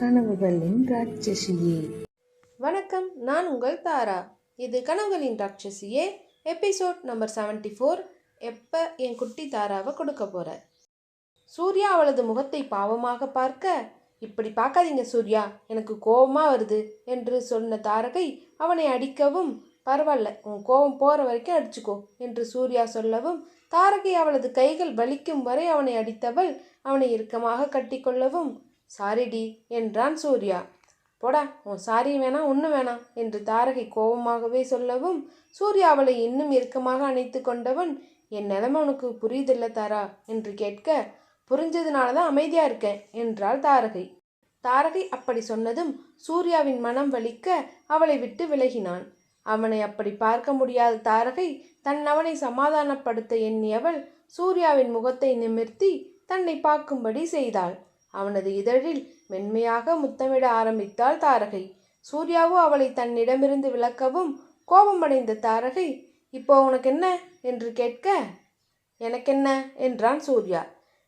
கனவுகளின் ராட்சசியே. வணக்கம் நான் உங்கள் தாரா. இது கனவுகளின் ராட்சசியே எபிசோட் நம்பர் 74 ஃபோர். எப்போ என் குட்டி தாராவை கொடுக்க போகிற சூர்யா அவளது முகத்தை பாவமாக பார்க்க இப்படி பார்க்காதீங்க சூர்யா எனக்கு கோபமாக வருது என்று சொன்ன தாரகை அவனை அடிக்கவும் பரவாயில்ல உன் கோபம் போகிற வரைக்கும் அடிச்சுக்கோ என்று சூர்யா சொல்லவும் தாரகை அவளது கைகள் வலிக்கும் வரை அவனை அடித்தவள் அவனை இறுக்கமாக கட்டிக்கொள்ளவும் சாரிடி என்றான் சூர்யா. போடா உன் சாரி வேணாம் ஒன்றும் வேணாம் என்று தாரகை கோபமாகவே சொல்லவும் சூர்யா அவளை இன்னும் இறுக்கமாக அணைத்து கொண்டவன் என் நிலைமை உனக்கு புரியுதில்ல தாரா என்று கேட்க புரிஞ்சதுனால தான் அமைதியாக இருக்கேன் என்றாள் தாரகை. தாரகை அப்படி சொன்னதும் சூர்யாவின் மனம் வலிக்க அவளை விட்டு விலகினான். அவனை அப்படி பார்க்க முடியாத தாரகை தன் அவனை சமாதானப்படுத்த எண்ணியவள் சூர்யாவின் முகத்தை நிமிர்த்தி தன்னை பார்க்கும்படி செய்தாள். அவனது இதழில் மென்மையாக முத்தமிட ஆரம்பித்தாள் தாரகை. சூர்யாவோ அவளை தன்னிடமிருந்து விலக்கவும் கோபமடைந்த தாரகை இப்போ உனக்கு என்ன என்று கேட்க எனக்கென்ன? என்றான் சூர்யா.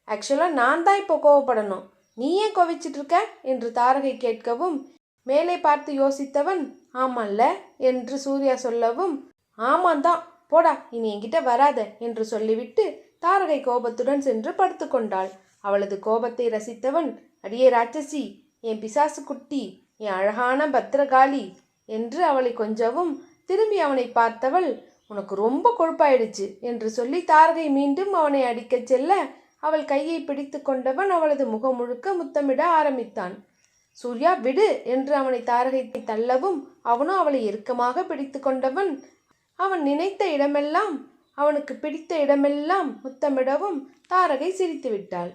ஆக்சுவலாக நான் தான் இப்போ கோவப்படணும். நீ ஏன் கோவிச்சிட்ருக்க? என்று தாரகை கேட்கவும் மேலே பார்த்து யோசித்தவன் ஆமால்ல? என்று சூர்யா சொல்லவும் ஆமாந்தான் போடா இனி என்கிட்ட வராத என்று சொல்லிவிட்டு தாரகை கோபத்துடன் சென்று படுத்துக்கொண்டாள். அவளது கோபத்தை ரசித்தவன் அடியே ராட்சசி என் பிசாசு குட்டி என் அழகான பத்திரகாளி என்று அவளை கொஞ்சவும் திரும்பி அவனை பார்த்தவள் உனக்கு ரொம்ப கொழுப்பாயிடுச்சு என்று சொல்லி தாரகை மீண்டும் அவனை அடிக்கச் செல்ல அவள் கையை பிடித்து கொண்டவன் அவளது முகம் முழுக்க முத்தமிட ஆரம்பித்தான். சூர்யா விடு என்று அவனை தாரகை தள்ளவும் அவனும் அவளை இறுக்கமாக பிடித்து கொண்டவன் அவன் நினைத்த இடமெல்லாம் அவனுக்கு பிடித்த இடமெல்லாம் முத்தமிடவும் தாரகை சிரித்து விட்டாள்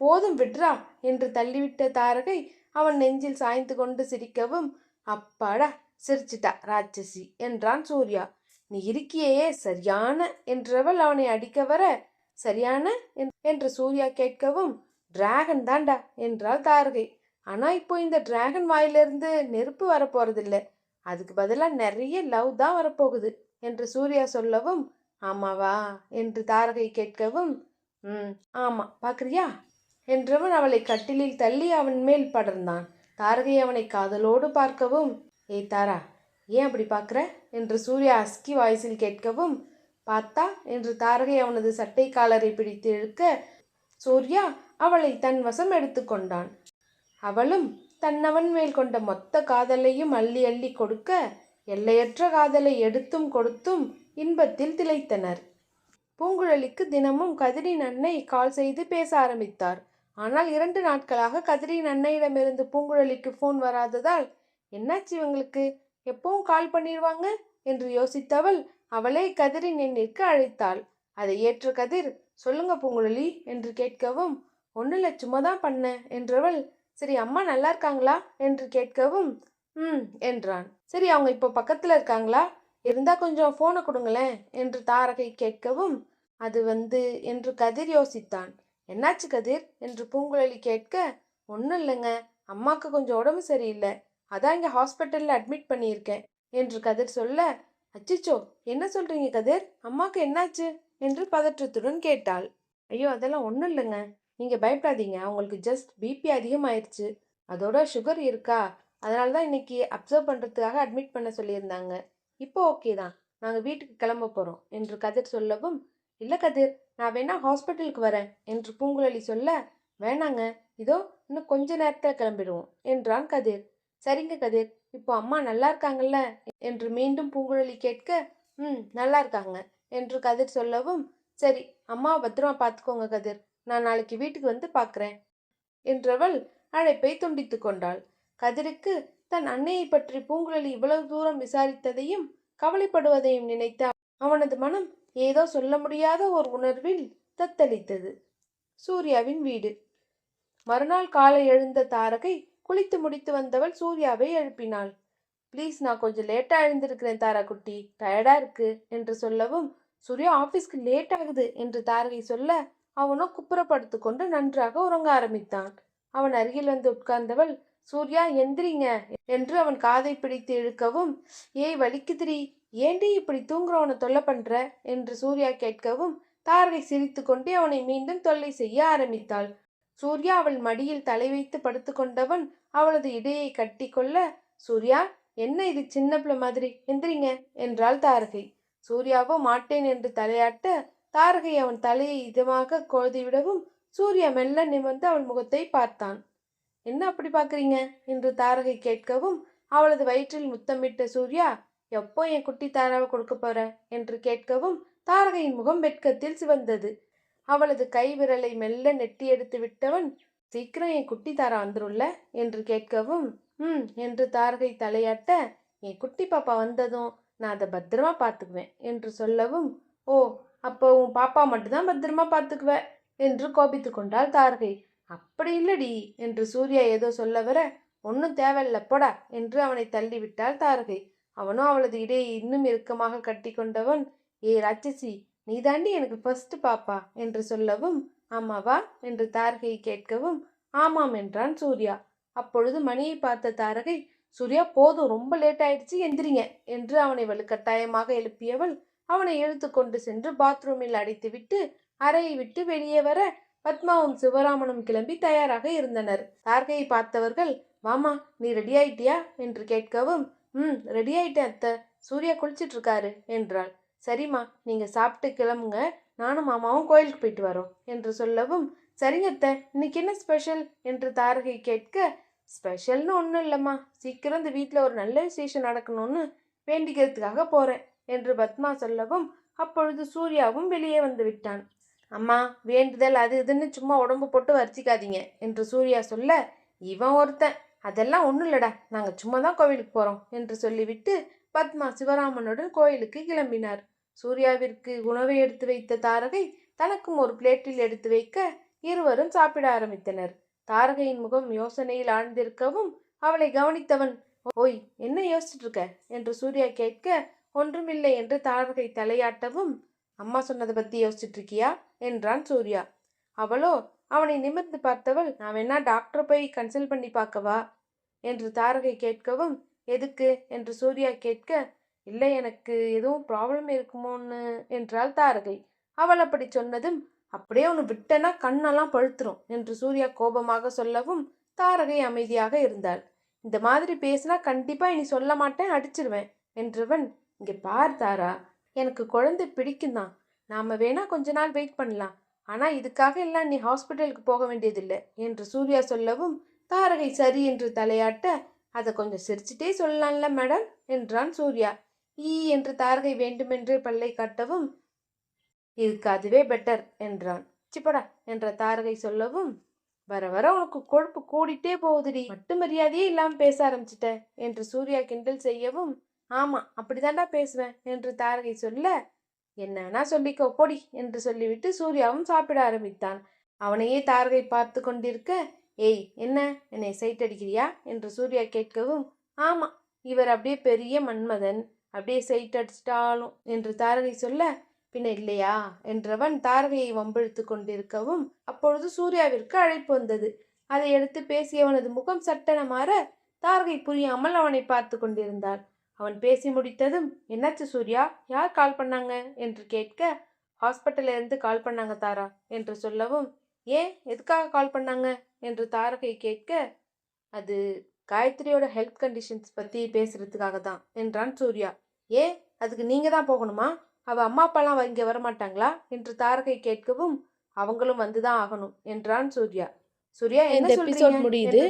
போதும் விட்ரா என்று தள்ளிவிட்ட தாரகை அவன் நெஞ்சில் சாய்ந்து கொண்டு சிரிக்கவும் அப்பாடா சிரிச்சிட்டா ராட்சசி என்றான் சூர்யா. நீ இருக்கியே சரியான என்றவள் அவனை அடிக்க வர சரியான என்- என்று சூர்யா கேட்கவும் டிராகன் தாண்டா என்றாள் தாரகை. ஆனா இப்போ இந்த டிராகன் வாயிலிருந்து நெருப்பு வரப்போறதில்லை. அதுக்கு பதிலாக நிறைய லவ் தான் வரப்போகுது என்று சூர்யா சொல்லவும் ஆமாவா என்று தாரகை கேட்கவும் ம் ஆமா பார்க்குறியா என்றவன் அவளை கட்டிலில் தள்ளி அவன் மேல் படர்ந்தான். தாரகை அவனை காதலோடு பார்க்கவும் ஏய் தாரா ஏன் அப்படி பார்க்குற? என்று சூர்யா அஸ்கி வாய்ஸில் கேட்கவும் பார்த்தா? என்று தாரகை அவனது சட்டை காலரை பிடித்து இழுக்க சூர்யா அவளை தன் வசம் எடுத்துக்கொண்டான் அவளும் தன்னவன் மேல் கொண்ட மொத்த காதலையும் அள்ளி அள்ளி கொடுக்க எல்லையற்ற காதலை எடுத்தும் கொடுத்தும் இன்பத்தில் திளைத்தனர். பூங்குழலிக்கு தினமும் கதிரின் அன்னை கால் செய்து பேச ஆரம்பித்தார். ஆனால் இரண்டு நாட்களாக கதிரின் அன்னையிடமிருந்து பூங்குழலிக்கு ஃபோன் வராததால் என்னாச்சு இவங்களுக்கு? எப்பவும் கால் பண்ணிடுவாங்க என்று யோசித்தவள் அவளே கதிரின் எண்ணிற்கு அழைத்தாள். அதை ஏற்ற கதிர் சொல்லுங்க பூங்குழலி என்று கேட்கவும் ஒன்றும் இல்லை சும்மா தான் பண்ண என்றவள் சரி அம்மா நல்லா இருக்காங்களா? என்று கேட்கவும் ம் என்றான். சரி அவங்க இப்போ பக்கத்தில் இருக்காங்களா? இருந்தால் கொஞ்சம் ஃபோனை கொடுங்களேன் என்று தாரகை கேட்கவும் அது வந்து என்று கதிர் யோசித்தான். என்னாச்சு கதிர்? என்று பூங்குழலி கேட்க ஒன்றும் இல்லைங்க. அம்மாவுக்கு கொஞ்சம் உடம்பு சரியில்லை. அதான் இங்கே ஹாஸ்பிட்டலில் அட்மிட் பண்ணியிருக்கேன். என்று கதிர் சொல்ல அச்சிச்சோ! என்ன சொல்கிறீங்க கதிர்? அம்மாவுக்கு என்னாச்சு? என்று பதற்றத்துடன் கேட்டாள். ஐயோ! அதெல்லாம் ஒன்றும் இல்லைங்க. நீங்கள் பயப்படாதீங்க. அவங்களுக்கு ஜஸ்ட் பிபி அதிகமாயிருச்சு. அதோட சுகர் இருக்கா? அதனால தான் இன்னைக்கு அப்சர்வ் பண்ணுறதுக்காக அட்மிட் பண்ண சொல்லியிருந்தாங்க. இப்போ ஓகே தான். நாங்கள் வீட்டுக்கு கிளம்ப போகிறோம் என்று கதிர் சொல்லவும் இல்லை கதிர். நான் வேணா ஹாஸ்பிட்டலுக்கு வரேன் என்று பூங்குழலி சொல்ல வேணாங்க இதோ இன்னும் கொஞ்ச நேரத்தில் கிளம்பிடுவோம் என்றான் கதிர். சரிங்க கதிர் இப்போ அம்மா நல்லா இருக்காங்கல்ல? என்று மீண்டும் பூங்குழலி கேட்க ம் நல்லா இருக்காங்க என்று கதிர் சொல்லவும் சரி அம்மாவை பத்திரமா பார்த்துக்கோங்க கதிர் நான் நாளைக்கு வீட்டுக்கு வந்து பார்க்குறேன் என்றவள் அழைப்பை துண்டித்து கொண்டாள். கதிருக்கு தன் அன்னையை பற்றி பூங்குழலி இவ்வளவு தூரம் விசாரித்ததையும் கவலைப்படுவதையும் நினைத்த அவனது மனம் ஏதோ சொல்ல முடியாத ஒரு உணர்வில் தத்தளித்தது. சூர்யாவின் வீடு. மறுநாள் காலை எழுந்த தாரகை குளித்து முடித்து வந்தவள் சூர்யாவை எழுப்பினாள். ப்ளீஸ் நான் கொஞ்சம் லேட்டாக எழுந்திருக்கிறேன் தாரா குட்டி டயர்டாக இருக்கு என்று சொல்லவும் சூர்யா ஆஃபீஸ்க்கு லேட் ஆகுது என்று தாரகை சொல்ல அவனோ குப்புறப்படுத்து கொண்டு நன்றாக உறங்க ஆரம்பித்தான். அவன் அருகில் வந்து உட்கார்ந்தவள் சூர்யா எந்திரிங்க என்று அவன் காதை பிடித்து இழுக்கவும் ஏய் வலிக்குதிரி ஏண்டி இப்படி தூங்குறவனை தொல்லை பண்ற? என்று சூர்யா கேட்கவும் தாரகை சிரித்துக்கொண்டே அவனை மீண்டும் தொல்லை செய்ய ஆரம்பித்தாள். சூர்யா அவள் மடியில் தலை வைத்து படுத்துக்கொண்டவன் அவளது இடையை கட்டிக்கொள்ள சூர்யா என்ன இது சின்ன பிள்ளை மாதிரி? எந்திரிங்க என்றாள் தாரகை. சூர்யாவோ மாட்டேன் என்று தலையாட்ட தாரகை அவன் தலையை இதமாக கொழுதிவிடவும் சூர்யா மெல்ல நிமிர்ந்து அவள் முகத்தை பார்த்தான். என்ன அப்படி பார்க்குறீங்க? என்று தாரகை கேட்கவும் அவளது வயிற்றில் முத்தமிட்ட சூர்யா எப்போ என் குட்டி தாராவை கொடுக்க போற? என்று கேட்கவும் தாரகையின் முகம் வெட்கத்தில் சிவந்தது. அவளது கை விரலை மெல்ல நெட்டி எடுத்து விட்டவன் சீக்கிரம் என் குட்டி தாரா வந்துரும்ல? என்று கேட்கவும் ம் என்று தாரகை தலையாட்ட என் குட்டி பாப்பா வந்ததும் நான் அதை பத்திரமா பார்த்துக்குவேன் என்று சொல்லவும் ஓ அப்போ உன் பாப்பா மட்டும்தான் பத்திரமா பார்த்துக்குவ என்று கோபித்து கொண்டாள் தாரகை. அப்படி இல்லடி என்று சூர்யா ஏதோ சொல்ல வர ஒன்றும் தேவையில்ல போடா என்று அவனை தள்ளிவிட்டாள் தாரகை. அவனும் அவளது இடையை இன்னும் இறுக்கமாக கட்டி கொண்டவன் ஏ ராட்சசி நீதாண்டி எனக்கு ஃபர்ஸ்ட் பாப்பா என்று சொல்லவும் ஆமாவா என்று தாரகை கேட்கவும் ஆமாம் என்றான் சூர்யா. அப்பொழுது மணியை பார்த்த தாரகை சூர்யா போதும் ரொம்ப லேட் ஆயிடுச்சு எந்திரிங்க என்று அவனை வலுக்கட்டாயமாக எழுப்பியவள் அவனை இழுத்து கொண்டு சென்று பாத்ரூமில் அடைத்துவிட்டு அறையை விட்டு வெளியே வர பத்மாவும் சிவராமனும் கிளம்பி தயாராக இருந்தனர். தார்கையை பார்த்தவர்கள் மாமா நீ ரெடி ஆயிட்டியா? என்று கேட்கவும் ம் ரெடி ஆயிட்டேன் அத்தை. சூர்யா குளிச்சிட்டு இருக்காரு என்றாள். சரிம்மா நீங்கள் சாப்பிட்டு கிளம்புங்க. நானும் மாமாவும் கோயிலுக்கு போயிட்டு வரோம் என்று சொல்லவும் சரிங்க அத்தை இன்னைக்கு என்ன ஸ்பெஷல் என்று தாரகை கேட்க ஸ்பெஷல்னு ஒன்றும் இல்லைம்மா. சீக்கிரம் இந்த வீட்டில் ஒரு நல்ல விசேஷம் நடக்கணும்னு வேண்டிக்கிறதுக்காக போகிறேன் என்று பத்மா சொல்லவும் அப்பொழுது சூர்யாவும் வெளியே வந்து விட்டான். அம்மா வேண்டுதல் அது இதுன்னு சும்மா உடம்பு போட்டு வரிச்சிக்காதீங்க என்று சூர்யா சொல்ல இவன் ஒருத்தன். அதெல்லாம் ஒன்றும் இல்லடா. நாங்கள் சும்மா தான் கோவிலுக்கு போகிறோம் என்று சொல்லிவிட்டு பத்மா சிவராமனுடன் கோயிலுக்கு கிளம்பினார். சூர்யாவிற்கு உணவை எடுத்து வைத்த தாரகை தனக்கும் ஒரு பிளேட்டில் எடுத்து வைக்க இருவரும் சாப்பிட ஆரம்பித்தனர். தாரகையின் முகம் யோசனையில் ஆழ்ந்திருக்கவும் அவளை கவனித்தவன் ஓய் என்ன யோசிச்சுட்டு இருக்க? என்று சூர்யா கேட்க ஒன்றுமில்லை என்று தாரகை தலையாட்டவும் அம்மா சொன்னதை பற்றி யோசிச்சுட்டு இருக்கியா? என்றான் சூர்யா. அவளோ அவனை நிமிர்ந்து பார்த்தவள் நான் வேணா டாக்டர் போய் கன்சல்ட் பண்ணி பார்க்கவா? என்று தாரகை கேட்கவும் எதுக்கு? என்று சூர்யா கேட்க இல்லை எனக்கு எதுவும் ப்ராப்ளம் இருக்குமோன்னு? என்றாள் தாரகை. அவள் அப்படி சொன்னதும் அப்படியே ஒன்று விட்டனா கண்ணெல்லாம் பழுத்துரும் என்று சூர்யா கோபமாக சொல்லவும் தாரகை அமைதியாக இருந்தாள். இந்த மாதிரி பேசினா கண்டிப்பா இனி சொல்ல மாட்டேன் அடிச்சிருவேன் என்றவன் இங்கே பார் தாரா எனக்கு குழந்தை பிடிக்கும் தான் நாம வேணா கொஞ்ச நாள் வெயிட் பண்ணலாம் ஆனால் இதுக்காக எல்லாம் நீ ஹாஸ்பிட்டலுக்கு போக வேண்டியதில்லை என்று சூர்யா சொல்லவும் தாரகை சரி என்று தலையாட்ட அதை கொஞ்சம் சிரிச்சிட்டே சொல்லலாம்ல மேடம் என்றான் சூர்யா. ஈ என்று தாரகை வேண்டுமென்றே பல்லை காட்டவும் இதுக்கு அதுவே பெட்டர் என்றான். சிப்படா என்ற தாரகை சொல்லவும் வர வர உனக்கு கொழுப்பு கூடிட்டே போகுதுடி மட்டு மரியாதையே இல்லாமல் பேச ஆரம்பிச்சிட்ட என்று சூர்யா கிண்டல் செய்யவும் ஆமாம் அப்படிதான்டா பேசுவேன் என்று தாரகை சொல்ல என்ன? வேணா சொல்லிக்கோ பொடி என்று சொல்லிவிட்டு சூர்யாவும் சாப்பிட ஆரம்பித்தான். அவனையே தாரகை பார்த்து கொண்டிருக்க ஏய் என்ன? என்னை சைட் அடிக்கிறியா என்று சூர்யா கேட்கவும் ஆமா இவர் அப்படியே பெரிய மன்மதன். அப்படியே சைட் அடிச்சிட்டாலும் என்று தாரகை சொல்ல பின்ன இல்லையா? என்றவன் தாரகையை வம்பிழுத்து கொண்டிருக்கவும் அப்பொழுது சூர்யாவிற்கு அழைப்பு வந்தது. அதை எடுத்து பேசியவனது முகம் சட்டன மாற தாரகை புரியாமல் அவனை பார்த்து கொண்டிருந்தாள். அவன் பேசி முடித்ததும் என்னாச்சு சூர்யா? யார் கால் பண்ணாங்க? என்று கேட்க ஹாஸ்பிட்டல்லேருந்து கால் பண்ணாங்க தாரா என்று சொல்லவும் ஏன்? எதுக்காக கால் பண்ணாங்க? என்று தாரகை கேட்க அது காயத்ரியோட ஹெல்த் கண்டிஷன்ஸ் பற்றி பேசுகிறதுக்காக தான் என்றான் சூர்யா. ஏன்? அதுக்கு நீங்கள் தான் போகணுமா? அவள் அம்மா அப்பாலாம் இங்கே வரமாட்டாங்களா? என்று தாரகை கேட்கவும் அவங்களும் வந்து தான் ஆகணும் என்றான் சூர்யா. சூர்யா இந்த சொல்றீங்க? முடியுது.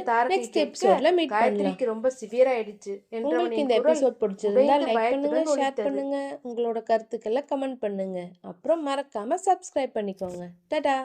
episodeல meet பண்ணலாம். காயத்ரிக்கு ரொம்ப சிவியர் ஆயிடுச்சு. உங்களுக்கு இந்த எபிசோட் பிடிச்சிருந்தா லைக் பண்ணுங்க ஷேர். பண்ணுங்க. உங்களோட கருத்துக்களை கமெண்ட் பண்ணுங்க. அப்புறம் மறக்காம சப்ஸ்கிரைப் பண்ணிக்கோங்க. டடா!